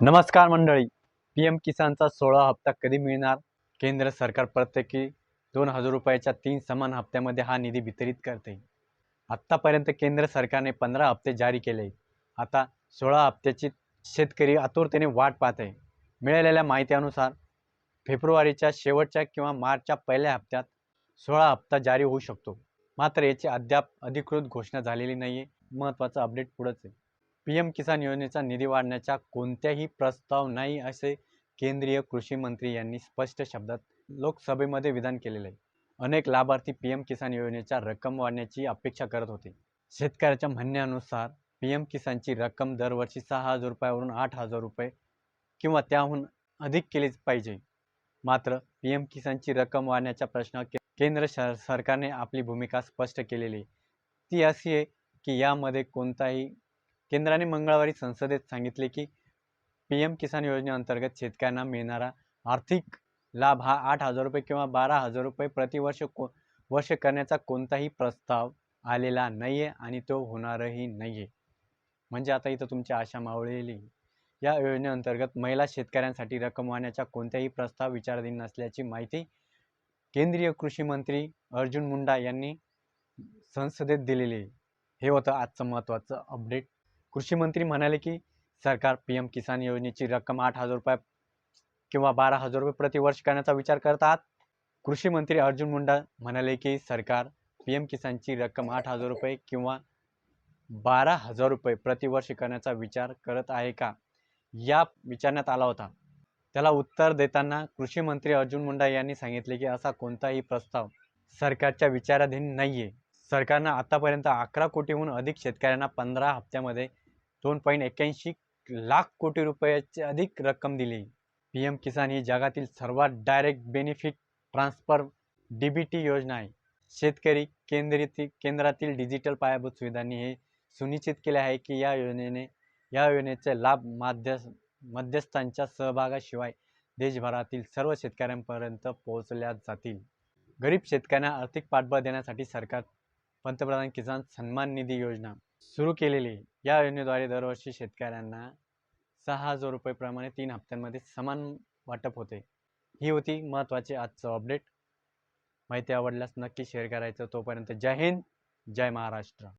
नमस्कार मंडळी. P M किसानचा सोळा हप्ता कधी मिळणार? केंद्र सरकार प्रत्येकी दोन हजार रुपयाच्या तीन समान हप्त्यामध्ये हा निधी वितरित करते. आत्तापर्यंत केंद्र सरकारने पंधरा हप्ते जारी केले. आता सोळा हप्त्याची शेतकरी आतुरतेने वाट पाहत. आहे मिळालेल्या माहितीनुसार फेब्रुवारीच्या शेवटच्या किंवा मार्चच्या पहिल्या हप्त्यात सोळा हप्ता जारी होऊ शकतो. मात्र याची अद्याप अधिकृत घोषणा झालेली नाही आहे महत्त्वाचं अपडेट पुढंच आहे. पी एम किसान योजनेचा निधी वाढण्याचा कोणत्याही प्रस्ताव नाही असे केंद्रीय कृषी मंत्री यांनी स्पष्ट शब्दात लोकसभेमध्ये विधान केलेले. आहे अनेक लाभार्थी पी एम किसान योजनेच्या रक्कम वाढण्याची अपेक्षा करत होते. शेतकऱ्याच्या म्हणण्यानुसार पी एम किसानची रक्कम दरवर्षी सहा हजार रुपयावरून आठ हजार रुपये किंवा त्याहून अधिक केलीच पाहिजे. मात्र पी एम किसानची रक्कम वाढण्याच्या प्रश्न के केंद्र श सरकारने आपली भूमिका स्पष्ट केलेली. ती अशी आहे की यामध्ये कोणताही केंद्राने मंगळवारी संसदेत सांगितले की पी एम किसान योजनेअंतर्गत शेतकऱ्यांना मिळणारा आर्थिक लाभ हा आठ हजार रुपये किंवा बारा हजार रुपये प्रतिवर्ष को वर्ष करण्याचा कोणताही प्रस्ताव आलेला नाही आहे आणि तो होणारही नाही आहे म्हणजे आता इथं तुमची आशा मावळेली या योजनेअंतर्गत महिला शेतकऱ्यांसाठी रक्कम वाढण्याचा कोणत्याही प्रस्ताव विचाराधीन नसल्याची माहिती केंद्रीय कृषी मंत्री अर्जुन मुंडा यांनी संसदेत दिलेली हे होतं आजचं महत्त्वाचं अपडेट. कृषी मंत्री म्हणाले की सरकार पी एम किसान योजनेची रक्कम आठ हजार रुपये किंवा बारा हजार रुपये प्रतिवर्ष करण्याचा विचार करत आहात? कृषी मंत्री अर्जुन मुंडा म्हणाले की सरकार पी एम किसानची रक्कम आठ हजार रुपये किंवा बारा हजार रुपये प्रतिवर्ष करण्याचा विचार करत आहे का? या विचारण्यात आला होता. त्याला उत्तर देताना कृषी मंत्री अर्जुन मुंडा यांनी सांगितले की असा कोणताही प्रस्ताव सरकारच्या विचाराधीन नाही आहे सरकारनं आतापर्यंत अकरा कोटीहून अधिक शेतकऱ्यांना पंधरा हप्त्यामध्ये दोन पॉईंट एक्क्याऐंशी लाख कोटी रुपयाची अधिक रक्कम दिली. पी एम किसान ही जगातील सर्वात direct benefit transfer D B T योजना आहे. शेतकरी केंद्रित केंद्रातील डिजिटल पायाभूत सुविधांनी हे सुनिश्चित केले आहे की या योजनेने या योजनेचे लाभ माध्य मध्यस्थांच्या सहभागाशिवाय देशभरातील सर्व शेतकऱ्यांपर्यंत पोहोचल्या जातील. गरीब शेतकऱ्यांना आर्थिक पाठबळ देण्यासाठी सरकार पंतप्रधान किसान सन्मान निधी योजना सुरू केलेली आहे. या योजनेद्वारे दरवर्षी शेतकऱ्यांना सहा हजार रुपयेप्रमाणे तीन हप्त्यांमध्ये समान वाटप होते. ही होती महत्त्वाची आजचं अपडेट माहिती आवडल्यास नक्की शेअर करायचं. तोपर्यंत जय हिंद जय महाराष्ट्र.